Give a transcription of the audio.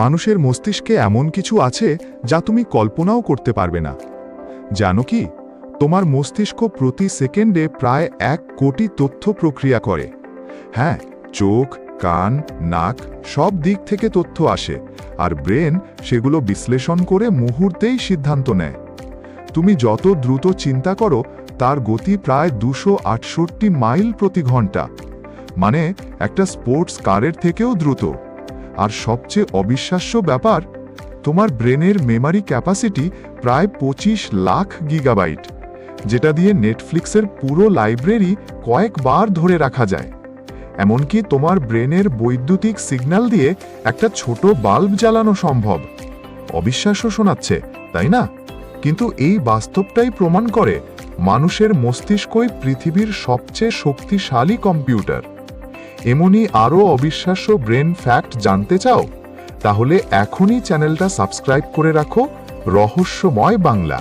মানুষের মস্তিষ্কে এমন কিছু আছে যা তুমি কল্পনাও করতে পারবে না। জানো কি? তোমার মস্তিষ্ক প্রতি সেকেন্ডে প্রায় এক কোটি তথ্য প্রক্রিয়া করে। হ্যাঁ চোখ, কান, নাক সব দিক থেকে তথ্য আসে, আর ব্রেন সেগুলো বিশ্লেষণ করে মুহূর্তেই সিদ্ধান্ত নেয়। তুমি যত দ্রুত চিন্তা করো, তার গতি প্রায় দুশো আটষট্টি মাইল প্রতি ঘণ্টা। মানে একটা স্পোর্টস কারের থেকেও দ্রুত। আর সবচেয়ে অবিশ্বাস্য ব্যাপার, তোমার ব্রেনের মেমারি ক্যাপাসিটি প্রায় পঁচিশ লাখ গিগাবাইট, যেটা দিয়ে নেটফ্লিক্সের পুরো লাইব্রেরি কয়েকবার ধরে রাখা যায়। এমনকি তোমার ব্রেনের বৈদ্যুতিক সিগন্যাল দিয়ে একটা ছোট বাল্ব জ্বালানো সম্ভব। অবিশ্বাস্য শোনাচ্ছে, তাই না? কিন্তু এই বাস্তবটাই প্রমাণ করে মানুষের মস্তিষ্কই পৃথিবীর সবচেয়ে শক্তিশালী কম্পিউটার। এমনই আরও অবিশ্বাস্য ব্রেন ফ্যাক্ট জানতে চাও? তাহলে এখনই চ্যানেলটা সাবস্ক্রাইব করে রাখো। রহস্যময় বাংলা।